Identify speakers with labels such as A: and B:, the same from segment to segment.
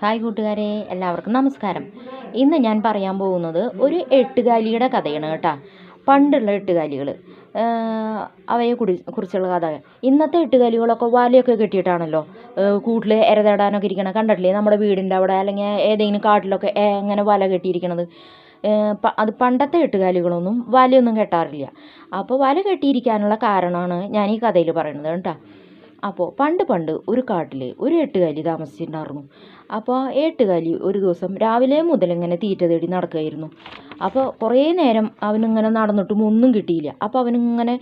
A: Hi കൂട്ടുകാരെ എല്ലാവർക്കും നമസ്കാരം. ഇന്ന് ഞാൻ പറയാൻ പോകുന്നത് ഒരു എട്ടുകാലിയുടെ കഥയാണ് കേട്ടോ. പണ്ടുള്ള എട്ടുകാലികൾ അവയെ കുറി കുറിച്ചുള്ള കഥ. ഇന്നത്തെ എട്ടുകാലികളൊക്കെ വലയൊക്കെ കെട്ടിയിട്ടാണല്ലോ. കൂട്ടിൽ എരതേടാനൊക്കെ ഇരിക്കണം കണ്ടിട്ടില്ലേ? നമ്മുടെ വീടിന്റെ അവിടെ അല്ലെങ്കിൽ ഏതെങ്കിലും കാട്ടിലൊക്കെ എങ്ങനെ വല കെട്ടിയിരിക്കണത്. അത് പണ്ടത്തെ എട്ടുകാലികളൊന്നും വലയൊന്നും കെട്ടാറില്ല. അപ്പോൾ വല കെട്ടിയിരിക്കാനുള്ള കാരണമാണ് ഞാൻ ഈ കഥയിൽ പറയുന്നത് കേട്ടോ. അപ്പോൾ പണ്ട് പണ്ട് ഒരു കാട്ടിൽ ഒരു എട്ടുകാലി താമസിച്ചിട്ടുണ്ടായിരുന്നു. അപ്പോൾ എട്ടുകാലി ഒരു ദിവസം രാവിലെ മുതൽ ഇങ്ങനെ തീറ്റ തേടി നടക്കുകയായിരുന്നു. അപ്പോൾ കുറേ നേരം അവനിങ്ങനെ നടന്നിട്ടും ഒന്നും കിട്ടിയില്ല. അപ്പോൾ അവനിങ്ങനെ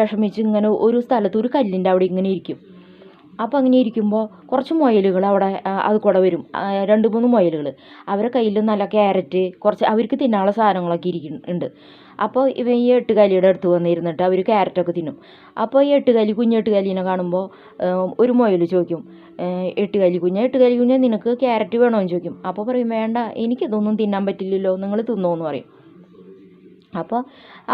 A: വിഷമിച്ച് ഇങ്ങനെ ഒരു സ്ഥലത്ത് ഒരു കല്ലിന്റെ അവിടെ ഇങ്ങനെ ഇരിക്കും. അപ്പോൾ അങ്ങനെ ഇരിക്കുമ്പോൾ കുറച്ച് മുയലുകൾ അവിടെ അത് കൂടെ വരും. രണ്ട് മൂന്ന് മുയലുകൾ അവരെ കയ്യിൽ നല്ല ക്യാരറ്റ് കുറച്ച് അവർക്ക് തിന്നാനുള്ള സാധനങ്ങളൊക്കെ ഇരിക്കുന്നുണ്ട് അപ്പോൾ ഇവ ഈ എട്ടുകാലിയുടെ അടുത്ത് വന്നിരുന്നിട്ട് അവർ ക്യാരറ്റൊക്കെ തിന്നും. അപ്പോൾ ഈ എട്ടുകാലി കുഞ്ഞ് എട്ടുകാലിനെ കാണുമ്പോൾ ഒരു മുയൽ ചോദിക്കും എട്ടുകാലി കുഞ്ഞ് എട്ടുകാലി കുഞ്ഞ് നിനക്ക് ക്യാരറ്റ് വേണോ എന്ന് ചോദിക്കും. അപ്പോൾ പറയും വേണ്ട എനിക്കിതൊന്നും തിന്നാൻ പറ്റില്ലല്ലോ നിങ്ങൾ തിന്നോ എന്ന് പറയും. അപ്പോൾ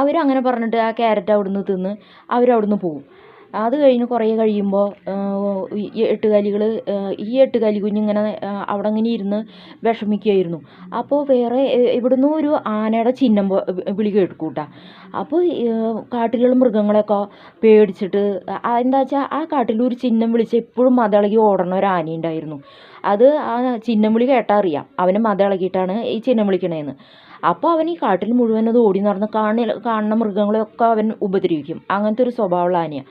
A: അവരങ്ങനെ പറഞ്ഞിട്ട് ആ ക്യാരറ്റ് അവിടുന്ന് തിന്ന് അവരവിടുന്ന് പോവും. അത് കഴിഞ്ഞ് കുറേ കഴിയുമ്പോൾ ഈ എട്ടുകാലികൾ ഈ എട്ടുകാലി കുഞ്ഞിങ്ങനെ അവിടെ ഇങ്ങനെ ഇരുന്ന് വിഷമിക്കുകയായിരുന്നു അപ്പോൾ വേറെ എ- ഇവിടുന്ന് ഒരു ആനയുടെ ചിഹ്നം വിളി വിളി കേൾക്കൂട്ടാ. അപ്പോൾ കാട്ടിലുള്ള മൃഗങ്ങളെയൊക്കെ പേടിച്ചിട്ട് എന്താ വെച്ചാൽ ആ കാട്ടിലൊരു ചിഹ്നം വിളിച്ച് എപ്പോഴും മതിളകി ഓടണ ഒരു ആന ഉണ്ടായിരുന്നു അത് ആ ചിഹ്നം വിളി കേട്ടാൽ അറിയാം. അവന് മതിളകിയിട്ടാണ് ഈ ചിഹ്നം വിളിക്കണേന്ന് അപ്പോൾ അവൻ ഈ കാട്ടിൽ മുഴുവൻ അത് ഓടി നടന്ന് കാണി കാണുന്ന മൃഗങ്ങളെയൊക്കെ അവൻ ഉപദ്രവിക്കും. അങ്ങനത്തെ ഒരു സ്വഭാവമുള്ള ആനയാണ്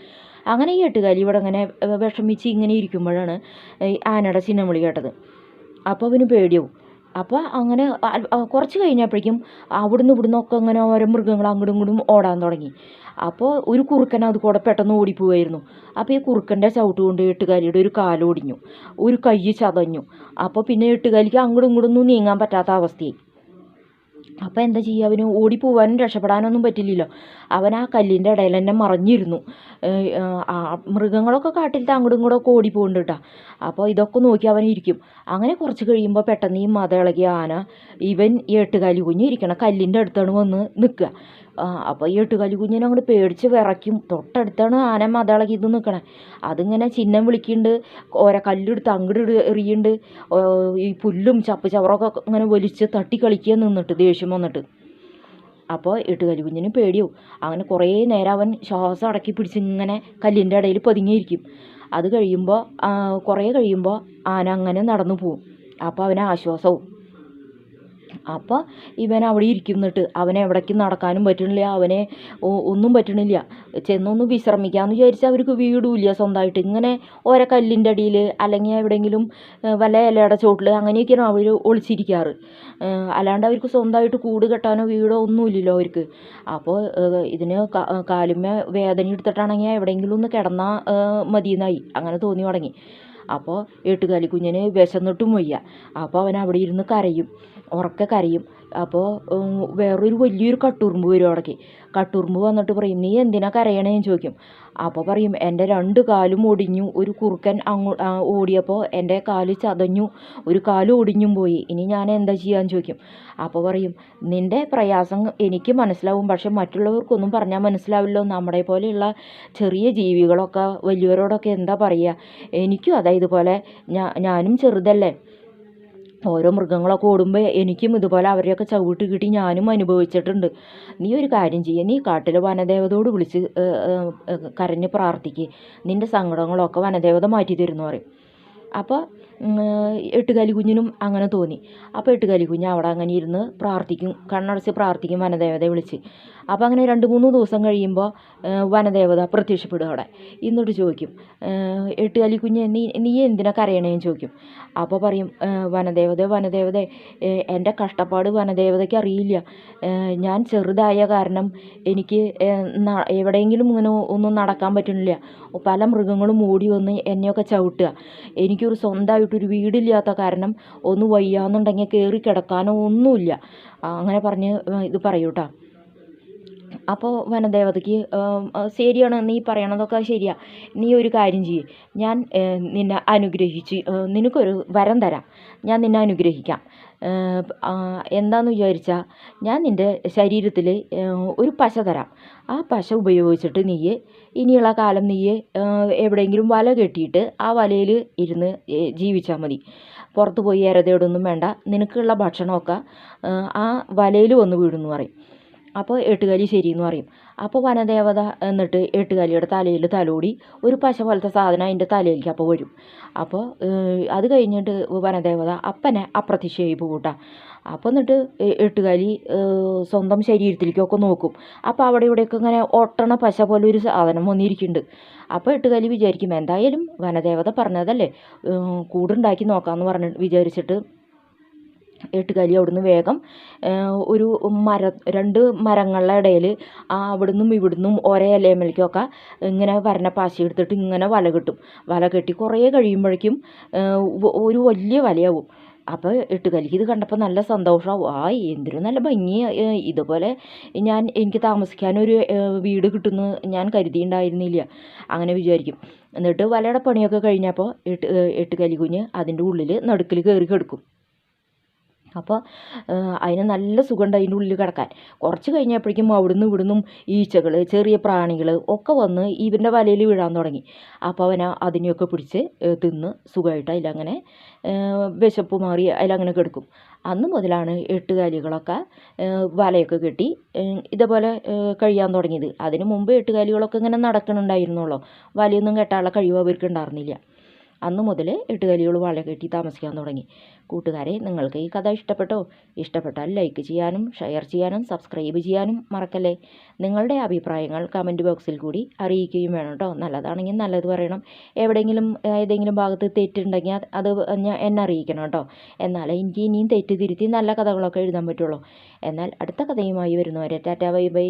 A: അങ്ങനെ ഈ എട്ടുകാലി ഇവിടെ അങ്ങനെ വിഷമിച്ച് ഇങ്ങനെ ഇരിക്കുമ്പോഴാണ് ആനയുടെ ചിഹ്നം വിളി കേട്ടത്. അപ്പോൾ അവന് പേടിയാവും. അപ്പോൾ അങ്ങനെ കുറച്ച് കഴിഞ്ഞപ്പോഴേക്കും അവിടുന്ന് ഇവിടുന്ന് ഒക്കെ അങ്ങനെ ഓരോ മൃഗങ്ങൾ അങ്ങോട്ടും ഇങ്ങോട്ടും ഓടാൻ തുടങ്ങി. അപ്പോൾ ഒരു കുറുക്കൻ അത് കൂടെ പെട്ടെന്ന് ഓടിപ്പോവായിരുന്നു. അപ്പോൾ ഈ കുറുക്കന്റെ ചവിട്ട് കൊണ്ട് എട്ടുകാലിയുടെ ഒരു കാലൊടിഞ്ഞു ഒരു കൈ ചതഞ്ഞു. അപ്പോൾ പിന്നെ എട്ടുകാലിക്ക് അങ്ങോട്ടും ഇങ്ങോട്ടും ഒന്നും നീങ്ങാൻ പറ്റാത്ത അവസ്ഥയായി. അപ്പോൾ എന്താ ചെയ്യുക അവന് ഓടിപ്പോവാനും രക്ഷപ്പെടാനൊന്നും പറ്റില്ലല്ലോ. അവൻ ആ കല്ലിന്റെ ഇടയിൽ തന്നെ മറിഞ്ഞിരുന്നു. മൃഗങ്ങളൊക്കെ കാട്ടിലത്തെ അങ്ങോട്ടും ഇങ്ങോട്ടും ഒക്കെ ഓടിപ്പോകുന്നുണ്ട് കേട്ടോ. അപ്പോൾ ഇതൊക്കെ നോക്കി അവൻ ഇരിക്കും. അങ്ങനെ കുറച്ച് കഴിയുമ്പോൾ പെട്ടെന്ന് ഈ മത ഇളകിയ ആന ഇവൻ ഈ എട്ടുകാലി കുഞ്ഞ് ഇരിക്കണ കല്ലിന്റെ അടുത്താണ് വന്ന് നിൽക്കുക. അപ്പോൾ ഈ എട്ടുകാലി കുഞ്ഞിനെ അങ്ങോട്ട് പേടിച്ച് വിറയ്ക്കും. തൊട്ടടുത്താണ് ആന മതളകി ഇത് നിൽക്കണേ അതിങ്ങനെ ചിഹ്നം വിളിക്കുന്നുണ്ട് ഓരോ കല്ലെടുത്ത് അങ്ങോട്ട് ഇട് എറിയുന്നുണ്ട് ഈ പുല്ലും ചപ്പ് ചവറൊക്കെ ഇങ്ങനെ വലിച്ച് തട്ടി കളിക്കുക നിന്നിട്ട് ദേഷ്യം വന്നിട്ട്. അപ്പോൾ എട്ടുകാലി കുഞ്ഞിന് പേടിയാവും. അങ്ങനെ കുറേ നേരം അവൻ ശ്വാസം അടക്കി പിടിച്ച് ഇങ്ങനെ കല്ലിന്റെ ഇടയിൽ പതുങ്ങിയിരിക്കും. അത് കഴിയുമ്പോൾ കുറേ കഴിയുമ്പോൾ ആന അങ്ങനെ നടന്നു പോവും. അപ്പോൾ അവന് ആശ്വാസവും. അപ്പോൾ ഇവൻ അവിടെ ഇരിക്കുന്നിട്ട് അവനെ എവിടേക്കും നടക്കാനും പറ്റണില്ല അവനെ ഒന്നും പറ്റണില്ല ചെന്നൊന്ന് വിശ്രമിക്കാമെന്ന് വിചാരിച്ചാൽ അവർക്ക് വീടുമില്ല സ്വന്തമായിട്ട്. ഇങ്ങനെ ഓരോ കല്ലിന്റെ അടിയിൽ അല്ലെങ്കിൽ എവിടെയെങ്കിലും വല്ല ഇലയുടെ ചോട്ടിൽ അങ്ങനെയൊക്കെയാണ് അവർ ഒളിച്ചിരിക്കാറ്. അല്ലാണ്ട് അവർക്ക് സ്വന്തമായിട്ട് കൂട് കെട്ടാനോ വീടോ ഒന്നുമില്ലല്ലോ അവർക്ക്. അപ്പോൾ ഇതിന് കാലുമ്മേ വേദന എടുത്തിട്ടാണെങ്കിൽ എവിടെയെങ്കിലും ഒന്ന് കിടന്നാൽ മതിയെന്നായി. അങ്ങനെ തോന്നി തുടങ്ങി. അപ്പോൾ എട്ടുകാലി കുഞ്ഞിന് വിശന്നിട്ടും വയ്യ. അപ്പോൾ അവൻ അവിടെ ഇരുന്ന് കരയും. ഉറക്കെ കരയും. അപ്പോൾ വേറൊരു വലിയൊരു കട്ടുറുമ്പ് വരും അവിടേക്ക്. കട്ടുറുമ്പ് വന്നിട്ട് പറയും നീ എന്തിനാ കരയണേന്ന് ചോദിക്കും. അപ്പോൾ പറയും എന്റെ രണ്ട് കാലും ഒടിഞ്ഞു ഒരു കുറുക്കൻ അങ്ങോ ഓടിയപ്പോൾ എന്റെ കാൽ ചതഞ്ഞു ഒരു കാൽ ഒടിഞ്ഞും പോയി. ഇനി ഞാൻ എന്താ ചെയ്യാന്ന് ചോദിക്കും. അപ്പോൾ പറയും നിന്റെ പ്രയാസം എനിക്ക് മനസ്സിലാവും പക്ഷെ മറ്റുള്ളവർക്കൊന്നും പറഞ്ഞാൽ മനസ്സിലാവില്ലോ. നമ്മുടെ പോലെയുള്ള ചെറിയ ജീവികളൊക്കെ വലിയവരോടൊക്കെ എന്താ പറയുക എനിക്കും അതാ ഇതുപോലെ ഞാനും ചെറുതല്ലേ? ഓരോ മൃഗങ്ങളൊക്കെ ഓടുമ്പോൾ എനിക്കും ഇതുപോലെ അവരെയൊക്കെ ചവിട്ട് കിട്ടി ഞാനും അനുഭവിച്ചിട്ടുണ്ട്. നീ ഒരു കാര്യം ചെയ്യുക നീ കാട്ടിൽ വനദേവതയോട് വിളിച്ച് കരഞ്ഞ് പ്രാർത്ഥിക്കുക നിന്റെ സങ്കടങ്ങളൊക്കെ വനദേവത മാറ്റി തരുമെന്ന് പറയും. അപ്പോൾ എട്ടുകാലി കുഞ്ഞിനും അങ്ങനെ തോന്നി. അപ്പോൾ എട്ടുകാലി കുഞ്ഞ് അവിടെ അങ്ങനെ ഇരുന്ന് പ്രാർത്ഥിക്കും. കണ്ണടച്ച് പ്രാർത്ഥിക്കും വനദേവതയെ വിളിച്ച്. അപ്പോൾ അങ്ങനെ രണ്ട് മൂന്ന് ദിവസം കഴിയുമ്പോൾ വനദേവത പ്രത്യക്ഷപ്പെടും അവിടെ. എന്നിട്ട് ചോദിക്കും എട്ടുകാലി കുഞ്ഞ് നീ നീ എന്തിനാ കരയണേന്ന് ചോദിക്കും. അപ്പോൾ പറയും വനദേവത വനദേവത എന്റെ കഷ്ടപ്പാട് വനദേവതയ്ക്ക് അറിയില്ല. ഞാൻ ചെറുതായ കാരണം എനിക്ക് എവിടെയെങ്കിലും ഇങ്ങനെ ഒന്നും നടക്കാൻ പറ്റുന്നില്ല. പല മൃഗങ്ങളും ഓടി വന്ന് എന്നെയൊക്കെ ചവിട്ടുക. എനിക്കൊരു സ്വന്തമായിട്ടൊരു വീടില്ലാത്ത കാരണം ഒന്ന് വയ്യാന്നുണ്ടെങ്കിൽ കയറി കിടക്കാനോ ഒന്നുമില്ല. അങ്ങനെ പറഞ്ഞ് ഇത് പറയൂട്ടാ അപ്പോൾ വനദേവതയ്ക്ക് ശരിയാണ് നീ പറയണതൊക്കെ ശരിയാ. നീ ഒരു കാര്യം ചെയ്യ്. ഞാൻ നിന്നെ അനുഗ്രഹിച്ച് നിനക്കൊരു വരം തരാം. ഞാൻ നിന്നെ അനുഗ്രഹിക്കാം. എന്താണെന്ന് വിചാരിച്ചാൽ ഞാൻ നിന്റെ ശരീരത്തിൽ ഒരു പശ തരാം. ആ പശ ഉപയോഗിച്ചിട്ട് നീ ഇനിയുള്ള കാലം നീ എവിടെയെങ്കിലും വല കെട്ടിയിട്ട് ആ വലയിൽ ഇരുന്ന് ജീവിച്ചാൽ മതി. പുറത്ത് പോയി ഇരതേടൊന്നും വേണ്ട. നിനക്കുള്ള ഭക്ഷണമൊക്കെ ആ, വലയിൽ വന്ന് വീഴുമെന്ന് പറയും. അപ്പോൾ എട്ടുകാലി ശരിയെന്ന് പറയും. അപ്പോൾ വനദേവത എന്നിട്ട് എട്ടുകാലിയുടെ തലയിൽ തലോടി ഒരു പശ പോലത്തെ സാധനം അതിന്റെ തലയിലേക്ക് അപ്പോൾ വരും. അപ്പോൾ അത് കഴിഞ്ഞിട്ട് വനദേവത അപ്പനെ അപ്രത്യക്ഷമായി പോകൂട്ടാ അപ്പോൾ എന്നിട്ട് എട്ടുകാലി സ്വന്തം ശരീരത്തിലേക്കൊക്കെ നോക്കും. അപ്പോൾ അവിടെ ഇവിടെയൊക്കെ ഇങ്ങനെ ഒട്ടണ പശ പോലെ ഒരു സാധനം വന്നിരിക്കുന്നുണ്ട്. അപ്പോൾ എട്ടുകാലി വിചാരിക്കും എന്തായാലും വനദേവത പറഞ്ഞതല്ലേ? കൂടുണ്ടാക്കി നോക്കാമെന്ന് പറഞ്ഞ് വിചാരിച്ചിട്ട് എട്ടുകാലി അവിടുന്ന് വേഗം ഒരു മര രണ്ട് മരങ്ങളുടെ ഇടയിൽ ആ അവിടുന്നും ഇവിടുന്നും ഒരേ ഇലയമേലേക്കൊക്കെ ഇങ്ങനെ വരണ പാശി എടുത്തിട്ട് ഇങ്ങനെ വല കെട്ടും. വല കെട്ടി കുറേ കഴിയുമ്പോഴേക്കും ഒരു വലിയ വലയാവും. അപ്പോൾ എട്ടുകാലിക്ക് ഇത് കണ്ടപ്പോൾ നല്ല സന്തോഷമാവും. ആ എന്തൊരു നല്ല ഭംഗി ഇതുപോലെ ഞാൻ എനിക്ക് താമസിക്കാനൊരു വീട് കിട്ടുമെന്ന് ഞാൻ കരുതിയിട്ടുണ്ടായിരുന്നില്ല. അങ്ങനെ വിചാരിക്കും. എന്നിട്ട് വലയുടെ പണിയൊക്കെ കഴിഞ്ഞപ്പോൾ എട്ട് എട്ടുകാലി കുഞ്ഞ് അതിന്റെ ഉള്ളിൽ നടുക്കിൽ കയറി കിടക്കും. അപ്പോൾ അതിന് നല്ല സുഖമുണ്ട് അതിന്റെ ഉള്ളിൽ കിടക്കാൻ. കുറച്ച് കഴിഞ്ഞപ്പോഴേക്കും അവിടുന്ന് ഇവിടുന്നും ഈച്ചകൾ ചെറിയ പ്രാണികൾ ഒക്കെ വന്ന് ഇവന്റെ വലയിൽ വീഴാൻ തുടങ്ങി. അപ്പോൾ അവൻ അതിനെയൊക്കെ പിടിച്ച് തിന്ന് സുഖമായിട്ട് അതിലങ്ങനെ വിശപ്പ് മാറി അതിലങ്ങനെ കിടക്കും. അന്ന് മുതലാണ് എട്ടുകാലികളൊക്കെ വലയൊക്കെ കെട്ടി ഇതേപോലെ കഴിയാൻ തുടങ്ങിയത്. അതിന് മുമ്പ് എട്ടുകാലികളൊക്കെ ഇങ്ങനെ നടക്കണുണ്ടായിരുന്നുള്ളൂ. വലയൊന്നും കെട്ടാനുള്ള കഴിവ് അവർക്ക് ഉണ്ടായിരുന്നില്ല. അന്ന് മുതൽ എട്ടുകലികൾ വല കെട്ടി താമസിക്കാൻ തുടങ്ങി. കൂട്ടുകാരെ നിങ്ങൾക്ക് ഈ കഥ ഇഷ്ടപ്പെട്ടോ? ഇഷ്ടപ്പെട്ടാൽ ലൈക്ക് ചെയ്യാനും ഷെയർ ചെയ്യാനും സബ്സ്ക്രൈബ് ചെയ്യാനും മറക്കല്ലേ? നിങ്ങളുടെ അഭിപ്രായങ്ങൾ കമന്റ് ബോക്സിൽ കൂടി അറിയിക്കുകയും വേണം കേട്ടോ നല്ലതാണെങ്കിൽ നല്ലത് പറയണം. എവിടെയെങ്കിലും ഏതെങ്കിലും ഭാഗത്ത് തെറ്റുണ്ടെങ്കിൽ അത് എന്നെ അറിയിക്കണം കേട്ടോ എന്നാൽ എനിക്ക് ഇനിയും തെറ്റ് തിരുത്തി നല്ല കഥകളൊക്കെ എഴുതാൻ പറ്റുള്ളൂ. എന്നാൽ അടുത്ത കഥയുമായി വരുന്നവരെ ടാറ്റാ ബൈ ബൈ.